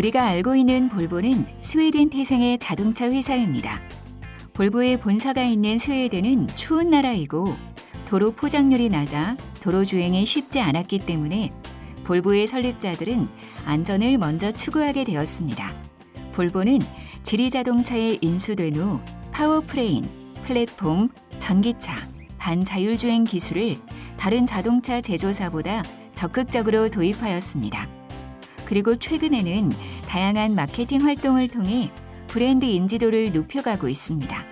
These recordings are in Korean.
우리가 알고 있는 볼보는 스웨덴 태생의 자동차 회사입니다. 볼보의 본사가 있는 스웨덴은 추운 나라이고 도로 포장률이 낮아 도로 주행이 쉽지 않았기 때문에 볼보의 설립자들은 안전을 먼저 추구하게 되었습니다. 볼보는 지리 자동차에 인수된 후 파워프레인, 플랫폼, 전기차, 반자율주행 기술을 다른 자동차 제조사보다 적극적으로 도입하였습니다. 그리고 최근에는 다양한 마케팅 활동을 통해 브랜드 인지도를 높여가고 있습니다.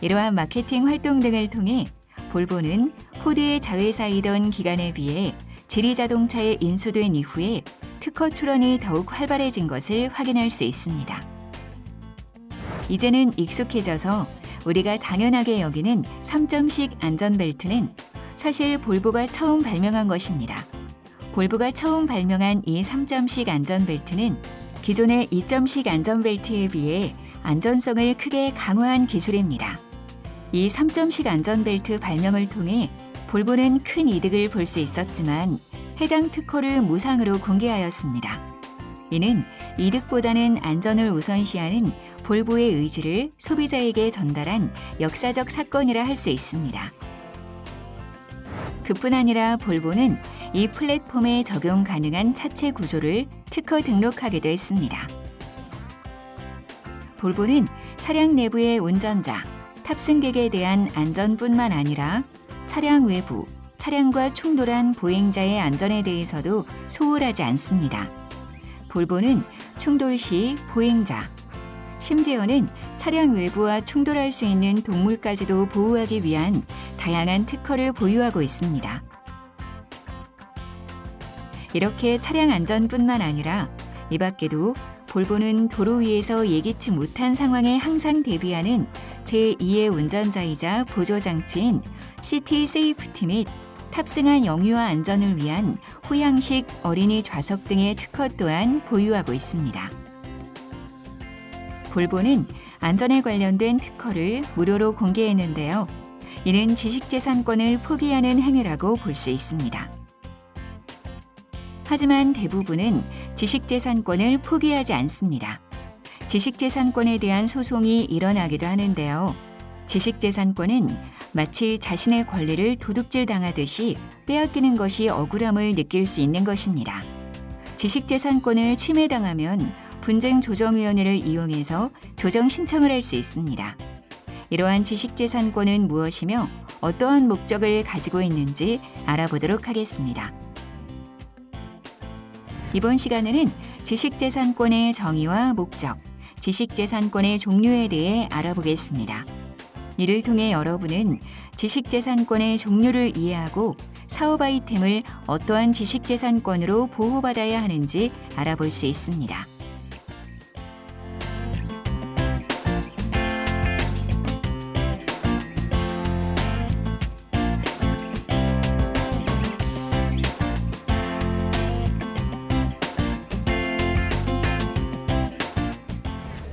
이러한 마케팅 활동 등을 통해 볼보는 포드의 자회사이던 기간에 비해 지리 자동차에 인수된 이후에 특허 출원이 더욱 활발해진 것을 확인할 수 있습니다. 이제는 익숙해져서 우리가 당연하게 여기는 3점식 안전벨트는 사실 볼보가 처음 발명한 것입니다. 볼보가 처음 발명한 이 3점식 안전벨트는 기존의 2점식 안전벨트에 비해 안전성을 크게 강화한 기술입니다. 이 3점식 안전벨트 발명을 통해 볼보는 큰 이득을 볼 수 있었지만 해당 특허를 무상으로 공개하였습니다. 이는 이득보다는 안전을 우선시하는 볼보의 의지를 소비자에게 전달한 역사적 사건이라 할 수 있습니다. 그뿐 아니라 볼보는 이 플랫폼에 적용 가능한 차체 구조를 특허 등록하기도 했습니다. 볼보는 차량 내부의 운전자, 탑승객에 대한 안전뿐만 아니라 차량 외부, 차량과 충돌한 보행자의 안전에 대해서도 소홀하지 않습니다. 볼보는 충돌 시 보행자, 심지어는 차량 외부와 충돌할 수 있는 동물까지도 보호하기 위한 다양한 특허를 보유하고 있습니다. 이렇게 차량 안전뿐만 아니라 이 밖에도 볼보는 도로 위에서 예기치 못한 상황에 항상 대비하는 제2의 운전자이자 보조장치인 시티 세이프티 및 탑승한 영유아 안전을 위한 후양식 어린이 좌석 등의 특허 또한 보유하고 있습니다. 볼보는 안전에 관련된 특허를 무료로 공개했는데요. 이는 지식재산권을 포기하는 행위라고 볼 수 있습니다. 하지만 대부분은 지식재산권을 포기하지 않습니다. 지식재산권에 대한 소송이 일어나기도 하는데요. 지식재산권은 마치 자신의 권리를 도둑질 당하듯이 빼앗기는 것이 억울함을 느낄 수 있는 것입니다. 지식재산권을 침해당하면 분쟁조정위원회를 이용해서 조정 신청을 할 수 있습니다. 이러한 지식재산권은 무엇이며 어떠한 목적을 가지고 있는지 알아보도록 하겠습니다. 이번 시간에는 지식재산권의 정의와 목적, 지식재산권의 종류에 대해 알아보겠습니다. 이를 통해 여러분은 지식재산권의 종류를 이해하고 사업 아이템을 어떠한 지식재산권으로 보호받아야 하는지 알아볼 수 있습니다.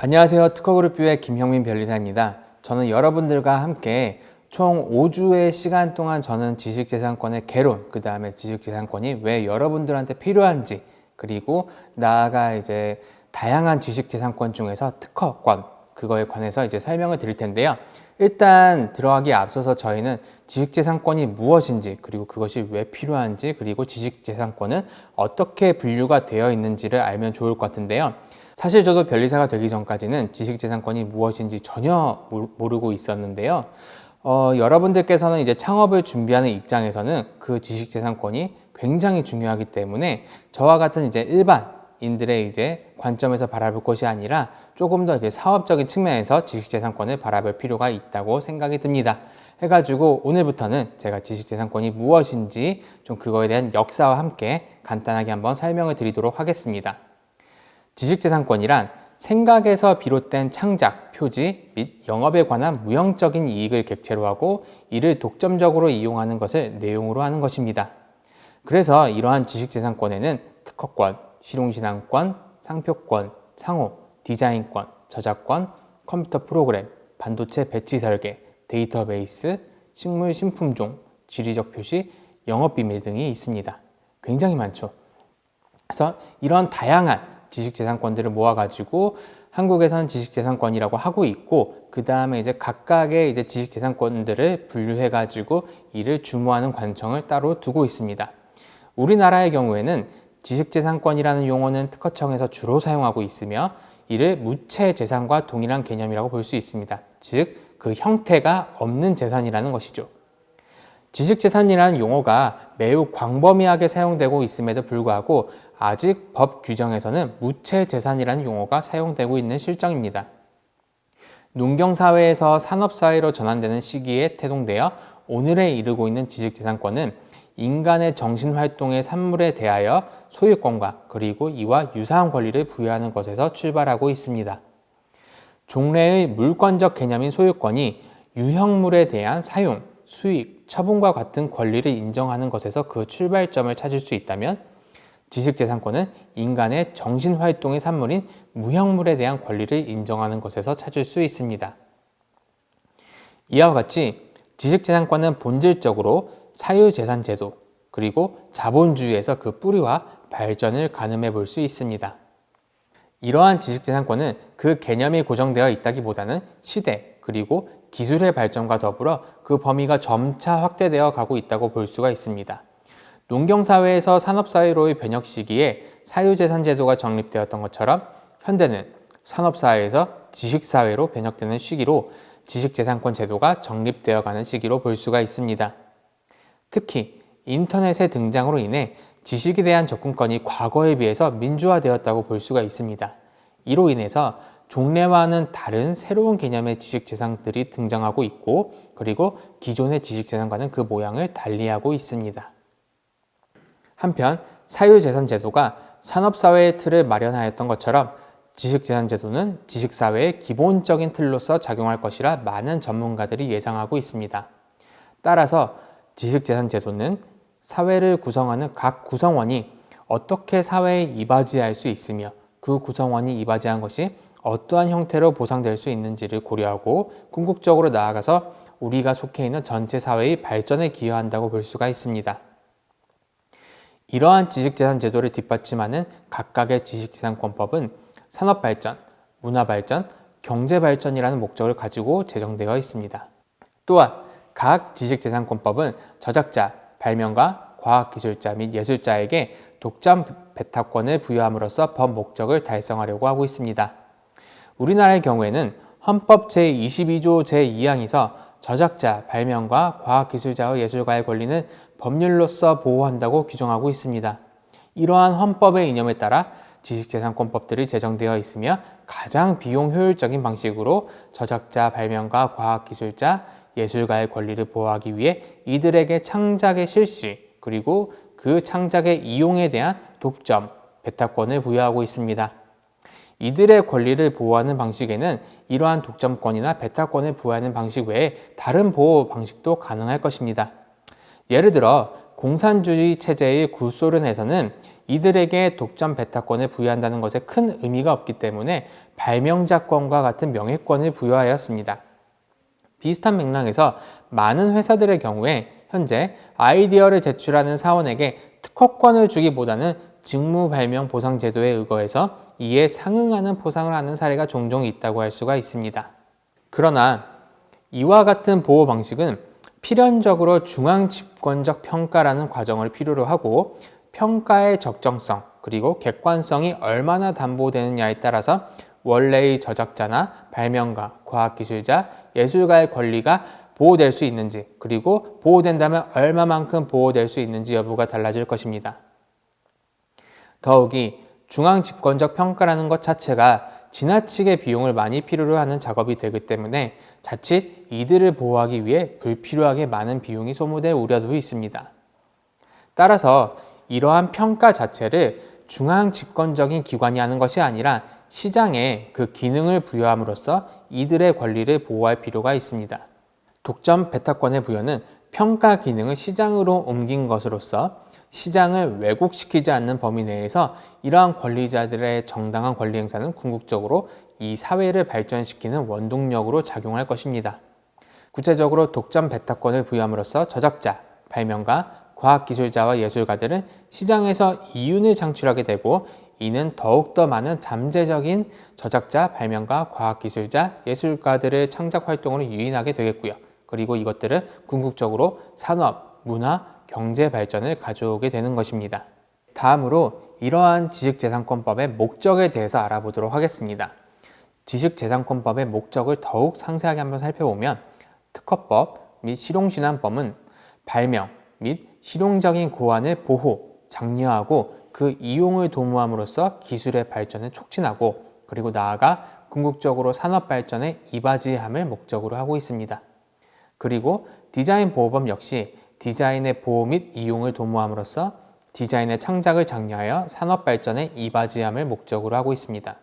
안녕하세요. 특허그룹뷰의 김형민 변리사입니다. 저는 여러분들과 함께 총 5주의 시간 동안 저는 지식재산권의 개론, 그 다음에 지식재산권이 왜 여러분들한테 필요한지, 그리고 나아가 이제 다양한 지식재산권 중에서 특허권, 그거에 관해서 이제 설명을 드릴 텐데요. 일단 들어가기에 앞서서 저희는 지식재산권이 무엇인지, 그리고 그것이 왜 필요한지, 그리고 지식재산권은 어떻게 분류가 되어 있는지를 알면 좋을 것 같은데요. 사실 저도 변리사가 되기 전까지는 지식재산권이 무엇인지 전혀 모르고 있었는데요. 어, 여러분들께서는 이제 창업을 준비하는 입장에서는 그 지식재산권이 굉장히 중요하기 때문에 저와 같은 이제 일반인들의 이제 관점에서 바라볼 것이 아니라 조금 더 이제 사업적인 측면에서 지식재산권을 바라볼 필요가 있다고 생각이 듭니다. 해가지고 오늘부터는 제가 지식재산권이 무엇인지 좀 그거에 대한 역사와 함께 간단하게 한번 설명을 드리도록 하겠습니다. 지식재산권이란 생각에서 비롯된 창작, 표지 및 영업에 관한 무형적인 이익을 객체로 하고 이를 독점적으로 이용하는 것을 내용으로 하는 것입니다. 그래서 이러한 지식재산권에는 특허권, 실용신앙권, 상표권, 상호, 디자인권, 저작권, 컴퓨터 프로그램, 반도체 배치 설계, 데이터베이스, 식물 신품종, 지리적 표시, 영업 비밀 등이 있습니다. 굉장히 많죠. 그래서 이런 다양한 지식재산권들을 모아가지고 한국에서는 지식재산권이라고 하고 있고 그 다음에 이제 각각의 이제 지식재산권들을 분류해가지고 이를 주무하는 관청을 따로 두고 있습니다. 우리나라의 경우에는 지식재산권이라는 용어는 특허청에서 주로 사용하고 있으며 이를 무채재산과 동일한 개념이라고 볼 수 있습니다. 즉, 그 형태가 없는 재산이라는 것이죠. 지식재산이라는 용어가 매우 광범위하게 사용되고 있음에도 불구하고 아직 법 규정에서는 무채 재산이라는 용어가 사용되고 있는 실정입니다. 농경사회에서 산업사회로 전환되는 시기에 태동되어 오늘에 이르고 있는 지식재산권은 인간의 정신활동의 산물에 대하여 소유권과 그리고 이와 유사한 권리를 부여하는 것에서 출발하고 있습니다. 종래의 물권적 개념인 소유권이 유형물에 대한 사용, 수익, 처분과 같은 권리를 인정하는 것에서 그 출발점을 찾을 수 있다면 지식재산권은 인간의 정신활동의 산물인 무형물에 대한 권리를 인정하는 것에서 찾을 수 있습니다. 이와 같이 지식재산권은 본질적으로 사유재산제도 그리고 자본주의에서 그 뿌리와 발전을 가늠해 볼 수 있습니다. 이러한 지식재산권은 그 개념이 고정되어 있다기보다는 시대 그리고 기술의 발전과 더불어 그 범위가 점차 확대되어 가고 있다고 볼 수가 있습니다. 농경사회에서 산업사회로의 변혁 시기에 사유재산제도가 정립되었던 것처럼 현대는 산업사회에서 지식사회로 변혁되는 시기로 지식재산권 제도가 정립되어 가는 시기로 볼 수가 있습니다. 특히 인터넷의 등장으로 인해 지식에 대한 접근권이 과거에 비해서 민주화되었다고 볼 수가 있습니다. 이로 인해서 종래와는 다른 새로운 개념의 지식재산들이 등장하고 있고 그리고 기존의 지식재산과는 그 모양을 달리하고 있습니다. 한편 사유재산 제도가 산업사회의 틀을 마련하였던 것처럼 지식재산 제도는 지식사회의 기본적인 틀로서 작용할 것이라 많은 전문가들이 예상하고 있습니다. 따라서 지식재산 제도는 사회를 구성하는 각 구성원이 어떻게 사회에 이바지할 수 있으며 그 구성원이 이바지한 것이 어떠한 형태로 보상될 수 있는지를 고려하고 궁극적으로 나아가서 우리가 속해 있는 전체 사회의 발전에 기여한다고 볼 수가 있습니다. 이러한 지식재산 제도를 뒷받침하는 각각의 지식재산권법은 산업발전, 문화발전, 경제발전이라는 목적을 가지고 제정되어 있습니다. 또한 각 지식재산권법은 저작자, 발명가, 과학기술자 및 예술자에게 독점 배탁권을 부여함으로써 법 목적을 달성하려고 하고 있습니다. 우리나라의 경우에는 헌법 제22조 제2항에서 저작자, 발명가, 과학기술자와 예술가의 권리는 법률로서 보호한다고 규정하고 있습니다. 이러한 헌법의 이념에 따라 지식재산권법들이 제정되어 있으며 가장 비용 효율적인 방식으로 저작자, 발명가, 과학기술자, 예술가의 권리를 보호하기 위해 이들에게 창작의 실시 그리고 그 창작의 이용에 대한 독점, 배타권을 부여하고 있습니다. 이들의 권리를 보호하는 방식에는 이러한 독점권이나 배타권을 부여하는 방식 외에 다른 보호 방식도 가능할 것입니다. 예를 들어 공산주의 체제의 구소련에서는 이들에게 독점 배타권을 부여한다는 것에 큰 의미가 없기 때문에 발명자권과 같은 명예권을 부여하였습니다. 비슷한 맥락에서 많은 회사들의 경우에 현재 아이디어를 제출하는 사원에게 특허권을 주기보다는 직무 발명 보상 제도에 의거해서 이에 상응하는 보상을 하는 사례가 종종 있다고 할 수가 있습니다. 그러나 이와 같은 보호 방식은 필연적으로 중앙 집권적 평가라는 과정을 필요로 하고 평가의 적정성 그리고 객관성이 얼마나 담보되느냐에 따라서 원래의 저작자나 발명가, 과학기술자, 예술가의 권리가 보호될 수 있는지 그리고 보호된다면 얼마만큼 보호될 수 있는지 여부가 달라질 것입니다. 더욱이 중앙 집권적 평가라는 것 자체가 지나치게 비용을 많이 필요로 하는 작업이 되기 때문에 자칫 이들을 보호하기 위해 불필요하게 많은 비용이 소모될 우려도 있습니다. 따라서 이러한 평가 자체를 중앙 집권적인 기관이 하는 것이 아니라 시장에 그 기능을 부여함으로써 이들의 권리를 보호할 필요가 있습니다. 독점 배타권의 부여는 평가 기능을 시장으로 옮긴 것으로서 시장을 왜곡시키지 않는 범위 내에서 이러한 권리자들의 정당한 권리 행사는 궁극적으로 이 사회를 발전시키는 원동력으로 작용할 것입니다. 구체적으로 독점 배타권을 부여함으로써 저작자, 발명가, 과학기술자와 예술가들은 시장에서 이윤을 창출하게 되고 이는 더욱더 많은 잠재적인 저작자, 발명가, 과학기술자, 예술가들의 창작 활동으로 유인하게 되겠고요. 그리고 이것들은 궁극적으로 산업, 문화, 경제 발전을 가져오게 되는 것입니다. 다음으로 이러한 지식재산권법의 목적에 대해서 알아보도록 하겠습니다. 지식재산권법의 목적을 더욱 상세하게 한번 살펴보면 특허법 및 실용신안법은 발명 및 실용적인 고안을 보호, 장려하고 그 이용을 도모함으로써 기술의 발전을 촉진하고 그리고 나아가 궁극적으로 산업 발전에 이바지함을 목적으로 하고 있습니다. 그리고 디자인 보호법 역시 디자인의 보호 및 이용을 도모함으로써 디자인의 창작을 장려하여 산업 발전에 이바지함을 목적으로 하고 있습니다.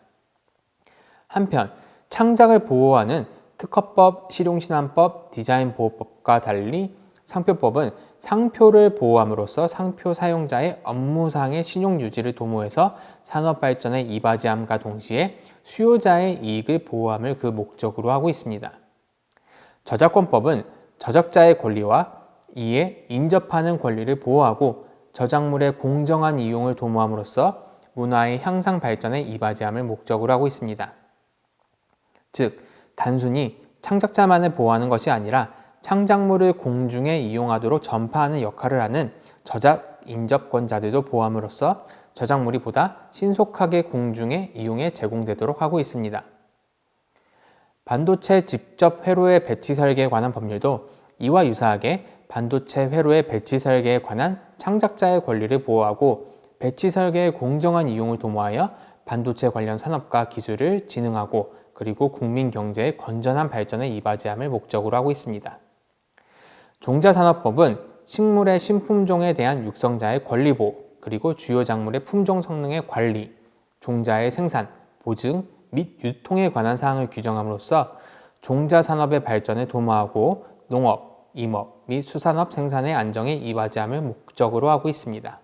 한편 창작을 보호하는 특허법, 실용신안법, 디자인보호법과 달리 상표법은 상표를 보호함으로써 상표 사용자의 업무상의 신용 유지를 도모해서 산업 발전에 이바지함과 동시에 수요자의 이익을 보호함을 그 목적으로 하고 있습니다. 저작권법은 저작자의 권리와 이에 인접하는 권리를 보호하고 저작물의 공정한 이용을 도모함으로써 문화의 향상 발전에 이바지함을 목적으로 하고 있습니다. 즉, 단순히 창작자만을 보호하는 것이 아니라 창작물을 공중에 이용하도록 전파하는 역할을 하는 저작 인접권자들도 보함으로써 저작물이 보다 신속하게 공중에 이용에 제공되도록 하고 있습니다. 반도체 직접 회로의 배치 설계에 관한 법률도 이와 유사하게 반도체 회로의 배치 설계에 관한 창작자의 권리를 보호하고 배치 설계의 공정한 이용을 도모하여 반도체 관련 산업과 기술을 진흥하고 그리고 국민 경제의 건전한 발전에 이바지함을 목적으로 하고 있습니다. 종자산업법은 식물의 신품종에 대한 육성자의 권리 보호, 그리고 주요 작물의 품종 성능의 관리, 종자의 생산, 보증 및 유통에 관한 사항을 규정함으로써 종자 산업의 발전을 도모하고 농업, 임업 및 수산업 생산의 안정에 이바지함을 목적으로 하고 있습니다.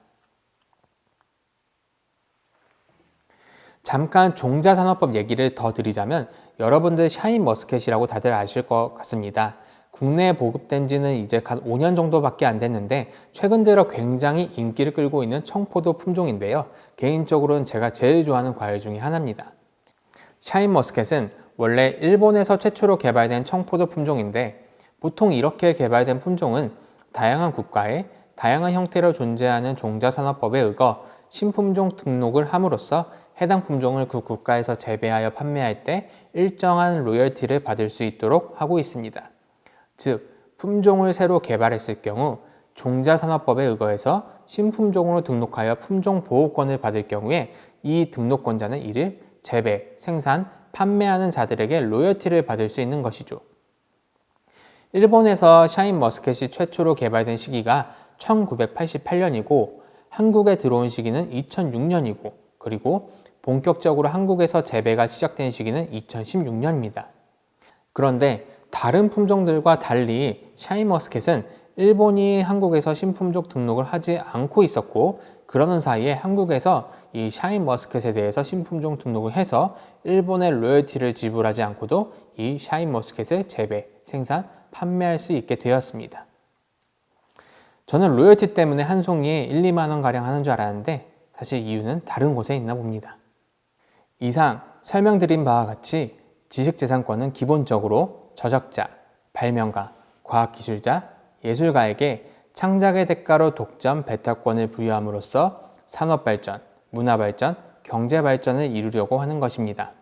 잠깐 종자산업법 얘기를 더 드리자면 여러분들 샤인 머스켓이라고 다들 아실 것 같습니다. 국내에 보급된 지는 이제 간 5년 정도밖에 안 됐는데 최근 들어 굉장히 인기를 끌고 있는 청포도 품종인데요. 개인적으로는 제가 제일 좋아하는 과일 중에 하나입니다. 샤인 머스켓은 원래 일본에서 최초로 개발된 청포도 품종인데 보통 이렇게 개발된 품종은 다양한 국가에 다양한 형태로 존재하는 종자산업법에 의거 신품종 등록을 함으로써 해당 품종을 그 국가에서 재배하여 판매할 때 일정한 로열티를 받을 수 있도록 하고 있습니다. 즉, 품종을 새로 개발했을 경우 종자산업법에 의거해서 신품종으로 등록하여 품종 보호권을 받을 경우에 이 등록권자는 이를 재배, 생산, 판매하는 자들에게 로열티를 받을 수 있는 것이죠. 일본에서 샤인 머스켓이 최초로 개발된 시기가 1988년이고 한국에 들어온 시기는 2006년이고 그리고 본격적으로 한국에서 재배가 시작된 시기는 2016년입니다. 그런데 다른 품종들과 달리 샤인머스켓은 일본이 한국에서 신품종 등록을 하지 않고 있었고 그러는 사이에 한국에서 이 샤인머스켓에 대해서 신품종 등록을 해서 일본의 로열티를 지불하지 않고도 이 샤인머스켓을 재배, 생산, 판매할 수 있게 되었습니다. 저는 로열티 때문에 한 송이에 1, 2만 원 가량 하는 줄 알았는데 사실 이유는 다른 곳에 있나 봅니다. 이상 설명드린 바와 같이 지식재산권은 기본적으로 저작자, 발명가, 과학기술자, 예술가에게 창작의 대가로 독점 배타권을 부여함으로써 산업발전, 문화발전, 경제발전을 이루려고 하는 것입니다.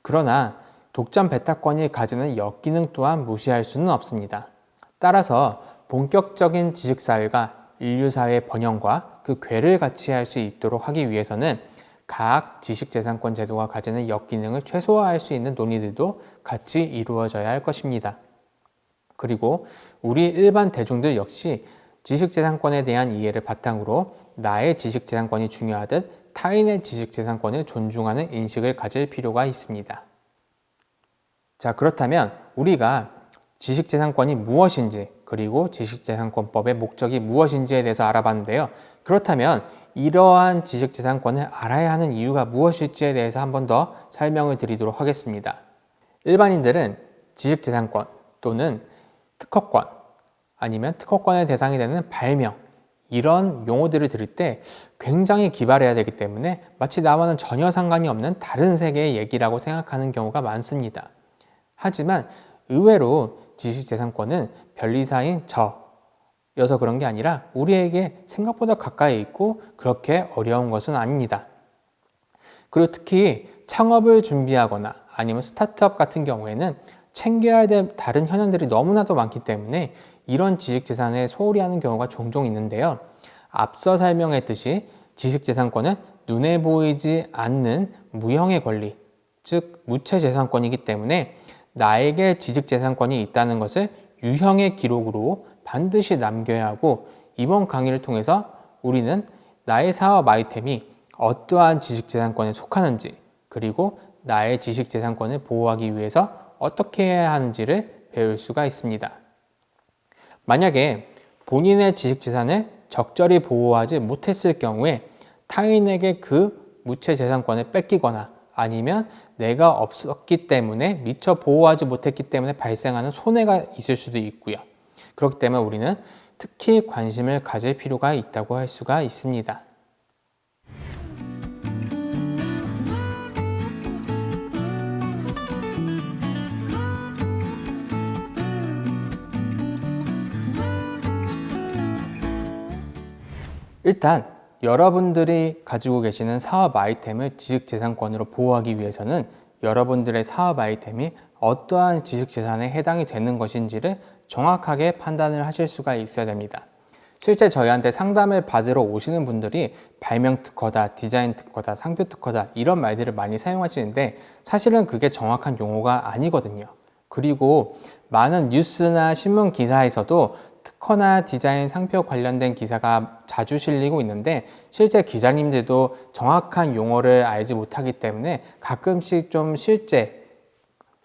그러나 독점 배타권이 가지는 역기능 또한 무시할 수는 없습니다. 따라서 본격적인 지식사회가 인류사회의 번영과 그 궤를 같이 할 수 있도록 하기 위해서는 각 지식재산권 제도가 가지는 역기능을 최소화할 수 있는 논의들도 같이 이루어져야 할 것입니다. 그리고 우리 일반 대중들 역시 지식재산권에 대한 이해를 바탕으로 나의 지식재산권이 중요하듯 타인의 지식재산권을 존중하는 인식을 가질 필요가 있습니다. 자, 그렇다면 우리가 지식재산권이 무엇인지 그리고 지식재산권법의 목적이 무엇인지에 대해서 알아봤는데요. 그렇다면 이러한 지식재산권을 알아야 하는 이유가 무엇일지에 대해서 한 번 더 설명을 드리도록 하겠습니다. 일반인들은 지식재산권 또는 특허권 아니면 특허권의 대상이 되는 발명, 이런 용어들을 들을 때 굉장히 기발해야 되기 때문에 마치 나와는 전혀 상관이 없는 다른 세계의 얘기라고 생각하는 경우가 많습니다. 하지만 의외로 지식재산권은 변리사인 저여서 그런 게 아니라 우리에게 생각보다 가까이 있고 그렇게 어려운 것은 아닙니다. 그리고 특히 창업을 준비하거나 아니면 스타트업 같은 경우에는 챙겨야 될 다른 현안들이 너무나도 많기 때문에 이런 지식재산에 소홀히 하는 경우가 종종 있는데요. 앞서 설명했듯이 지식재산권은 눈에 보이지 않는 무형의 권리, 즉 무체재산권이기 때문에 나에게 지식재산권이 있다는 것을 유형의 기록으로 반드시 남겨야 하고 이번 강의를 통해서 우리는 나의 사업 아이템이 어떠한 지식재산권에 속하는지 그리고 나의 지식재산권을 보호하기 위해서 어떻게 해야 하는지를 배울 수가 있습니다. 만약에 본인의 지식재산을 적절히 보호하지 못했을 경우에 타인에게 그 무체재산권을 뺏기거나 아니면 내가 없었기 때문에 미처 보호하지 못했기 때문에 발생하는 손해가 있을 수도 있고요. 그렇기 때문에 우리는 특히 관심을 가질 필요가 있다고 할 수가 있습니다. 일단 여러분들이 가지고 계시는 사업 아이템을 지식재산권으로 보호하기 위해서는 여러분들의 사업 아이템이 어떠한 지식재산에 해당이 되는 것인지를 정확하게 판단을 하실 수가 있어야 됩니다. 실제 저희한테 상담을 받으러 오시는 분들이 발명 특허다, 디자인 특허다, 상표 특허다 이런 말들을 많이 사용하시는데 사실은 그게 정확한 용어가 아니거든요. 그리고 많은 뉴스나 신문 기사에서도 특허나 디자인 상표 관련된 기사가 자주 실리고 있는데 실제 기자님들도 정확한 용어를 알지 못하기 때문에 가끔씩 좀 실제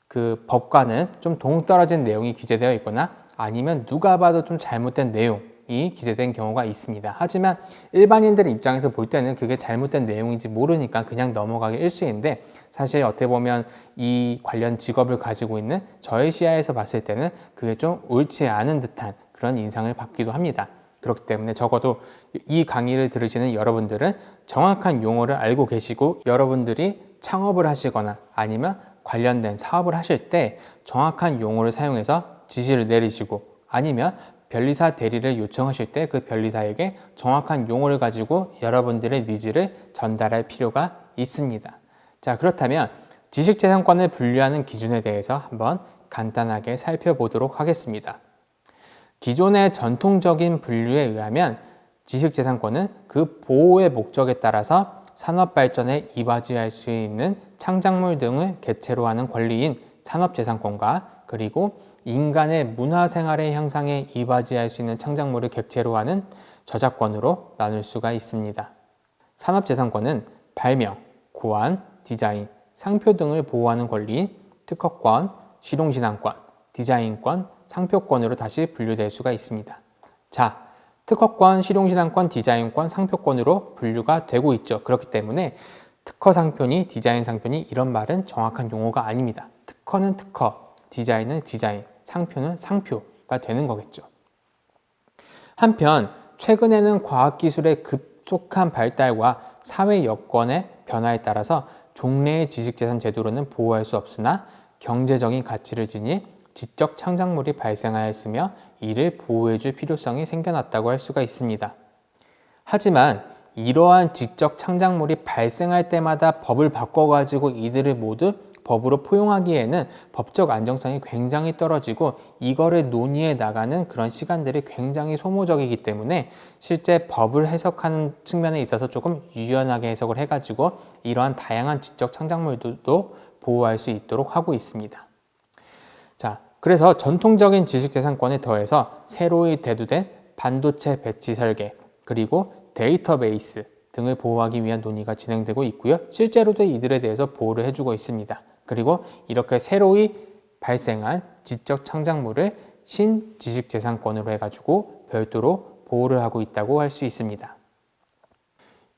그 법과는 좀 동떨어진 내용이 기재되어 있거나 아니면 누가 봐도 좀 잘못된 내용이 기재된 경우가 있습니다. 하지만 일반인들 입장에서 볼 때는 그게 잘못된 내용인지 모르니까 그냥 넘어가기 일수인데 사실 어떻게 보면 이 관련 직업을 가지고 있는 저의 시야에서 봤을 때는 그게 좀 옳지 않은 듯한 그런 인상을 받기도 합니다. 그렇기 때문에 적어도 이 강의를 들으시는 여러분들은 정확한 용어를 알고 계시고 여러분들이 창업을 하시거나 아니면 관련된 사업을 하실 때 정확한 용어를 사용해서 지시를 내리시고 아니면 변리사 대리를 요청하실 때 그 변리사에게 정확한 용어를 가지고 여러분들의 니즈를 전달할 필요가 있습니다. 자, 그렇다면 지식재산권을 분류하는 기준에 대해서 한번 간단하게 살펴보도록 하겠습니다. 기존의 전통적인 분류에 의하면 지식재산권은 그 보호의 목적에 따라서 산업 발전에 이바지할 수 있는 창작물 등을 개체로 하는 권리인 산업재산권과 그리고 인간의 문화생활의 향상에 이바지할 수 있는 창작물을 객체로 하는 저작권으로 나눌 수가 있습니다. 산업재산권은 발명, 고안, 디자인, 상표 등을 보호하는 권리인 특허권, 실용신앙권, 디자인권, 상표권으로 다시 분류될 수가 있습니다. 자, 특허권, 실용신앙권, 디자인권, 상표권으로 분류가 되고 있죠. 그렇기 때문에 특허 상표니 디자인 상표니 이런 말은 정확한 용어가 아닙니다. 특허는 특허, 디자인은 디자인, 상표는 상표가 되는 거겠죠. 한편 최근에는 과학기술의 급속한 발달과 사회 여건의 변화에 따라서 종래의 지식재산 제도로는 보호할 수 없으나 경제적인 가치를 지닌 지적 창작물이 발생하였으며 이를 보호해줄 필요성이 생겨났다고 할 수가 있습니다. 하지만 이러한 지적 창작물이 발생할 때마다 법을 바꿔가지고 이들을 모두 법으로 포용하기에는 법적 안정성이 굉장히 떨어지고 이거를 논의해 나가는 그런 시간들이 굉장히 소모적이기 때문에 실제 법을 해석하는 측면에 있어서 조금 유연하게 해석을 해가지고 이러한 다양한 지적 창작물들도 보호할 수 있도록 하고 있습니다. 자, 그래서 전통적인 지식재산권에 더해서 새로이 대두된 반도체 배치 설계 그리고 데이터베이스 등을 보호하기 위한 논의가 진행되고 있고요. 실제로도 이들에 대해서 보호를 해주고 있습니다. 그리고 이렇게 새로이 발생한 지적 창작물을 신지식재산권으로 해가지고 별도로 보호를 하고 있다고 할 수 있습니다.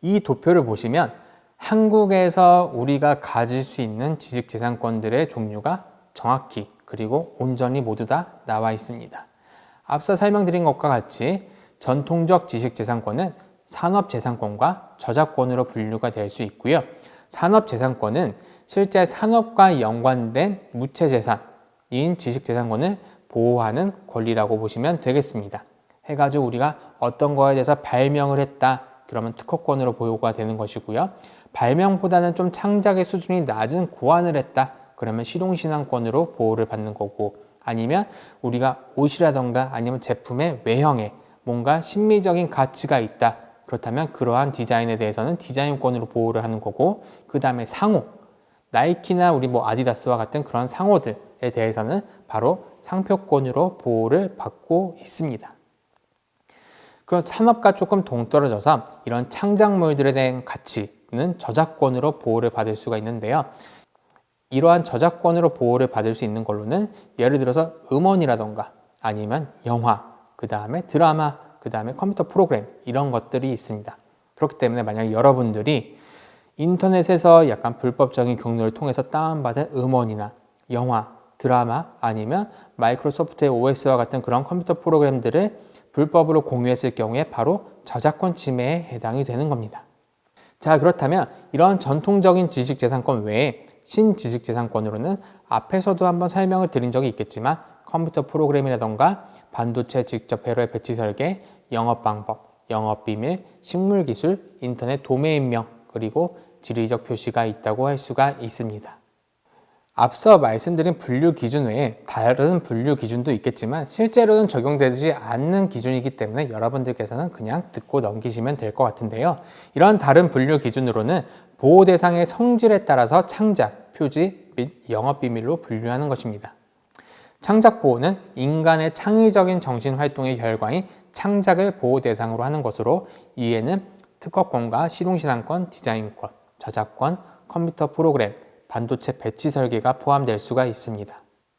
이 도표를 보시면 한국에서 우리가 가질 수 있는 지식재산권들의 종류가 정확히 그리고 온전히 모두 다 나와 있습니다. 앞서 설명드린 것과 같이 전통적 지식재산권은 산업재산권과 저작권으로 분류가 될 수 있고요. 산업재산권은 실제 산업과 연관된 무체재산인 지식재산권을 보호하는 권리라고 보시면 되겠습니다. 해가지고 우리가 어떤 거에 대해서 발명을 했다. 그러면 특허권으로 보호가 되는 것이고요. 발명보다는 좀 창작의 수준이 낮은 고안을 했다. 그러면 실용신앙권으로 보호를 받는 거고 아니면 우리가 옷이라던가 아니면 제품의 외형에 뭔가 심미적인 가치가 있다. 그렇다면 그러한 디자인에 대해서는 디자인권으로 보호를 하는 거고 그 다음에 상호 나이키나 우리 뭐 아디다스와 같은 그런 상호들에 대해서는 바로 상표권으로 보호를 받고 있습니다. 그럼 산업과 조금 동떨어져서 이런 창작물들에 대한 가치는 저작권으로 보호를 받을 수가 있는데요. 이러한 저작권으로 보호를 받을 수 있는 걸로는 예를 들어서 음원이라던가 아니면 영화, 그 다음에 드라마, 그 다음에 컴퓨터 프로그램 이런 것들이 있습니다. 그렇기 때문에 만약에 여러분들이 인터넷에서 약간 불법적인 경로를 통해서 다운받은 음원이나 영화, 드라마 아니면 마이크로소프트의 OS와 같은 그런 컴퓨터 프로그램들을 불법으로 공유했을 경우에 바로 저작권 침해에 해당이 되는 겁니다. 자, 그렇다면 이런 전통적인 지식재산권 외에 신지식재산권으로는 앞에서도 한번 설명을 드린 적이 있겠지만 컴퓨터 프로그램이라던가 반도체 직접 회로의 배치 설계, 영업 방법, 영업 비밀, 식물 기술, 인터넷 도메인명, 그리고 지리적 표시가 있다고 할 수가 있습니다. 앞서 말씀드린 분류 기준 외에 다른 분류 기준도 있겠지만 실제로는 적용되지 않는 기준이기 때문에 여러분들께서는 그냥 듣고 넘기시면 될 것 같은데요. 이런 다른 분류 기준으로는 보호 대상의 성질에 따라서 창작, 표지 및 영업 비밀로 분류하는 것입니다. 창작 보호는 인간의 창의적인 정신 활동의 결과인 창작을 보호 대상으로 하는 것으로 이에는 특허권과 실용신앙권, 디자인권, 저작권, 컴퓨터 프로그램, 반도체 배치 설계가 포함될 수가 있습니다.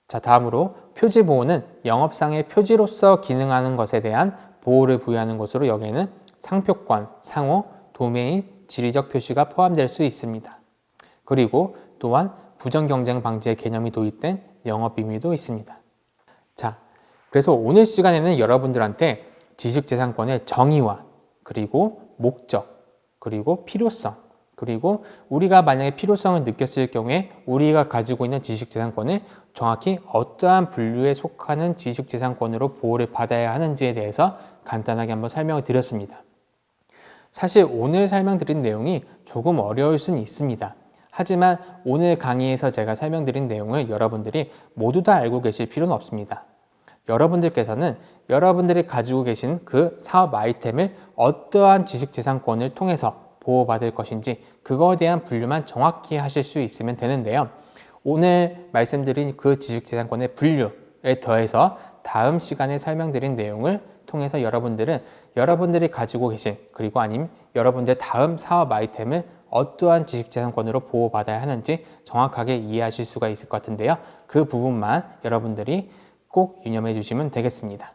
자, 다음으로 표지 보호는 영업상의 표지로서 기능하는 것에 대한 보호를 부여하는 것으로 여기에는 상표권, 상호, 도메인, 지리적 표시가 포함될 수 있습니다. 그리고 또한 부정 경쟁 방지의 개념이 도입된 영업 비밀도 있습니다. 자, 그래서 오늘 시간에는 여러분들한테 지식 재산권의 정의와 그리고 목적 그리고 필요성 그리고 우리가 만약에 필요성을 느꼈을 경우에 우리가 가지고 있는 지식 재산권을 정확히 어떠한 분류에 속하는 지식 재산권으로 보호를 받아야 하는지에 대해서 간단하게 한번 설명을 드렸습니다. 사실 오늘 설명드린 내용이 조금 어려울 수는 있습니다. 하지만 오늘 강의에서 제가 설명드린 내용을 여러분들이 모두 다 알고 계실 필요는 없습니다. 여러분들께서는 여러분들이 가지고 계신 그 사업 아이템을 어떠한 지식재산권을 통해서 보호받을 것인지 그거에 대한 분류만 정확히 하실 수 있으면 되는데요. 오늘 말씀드린 그 지식재산권의 분류에 더해서 다음 시간에 설명드린 내용을 통해서 여러분들은 여러분들이 가지고 계신 그리고 아니면 여러분들의 다음 사업 아이템을 어떠한 지식재산권으로 보호받아야 하는지 정확하게 이해하실 수가 있을 것 같은데요. 그 부분만 여러분들이 꼭 유념해 주시면 되겠습니다.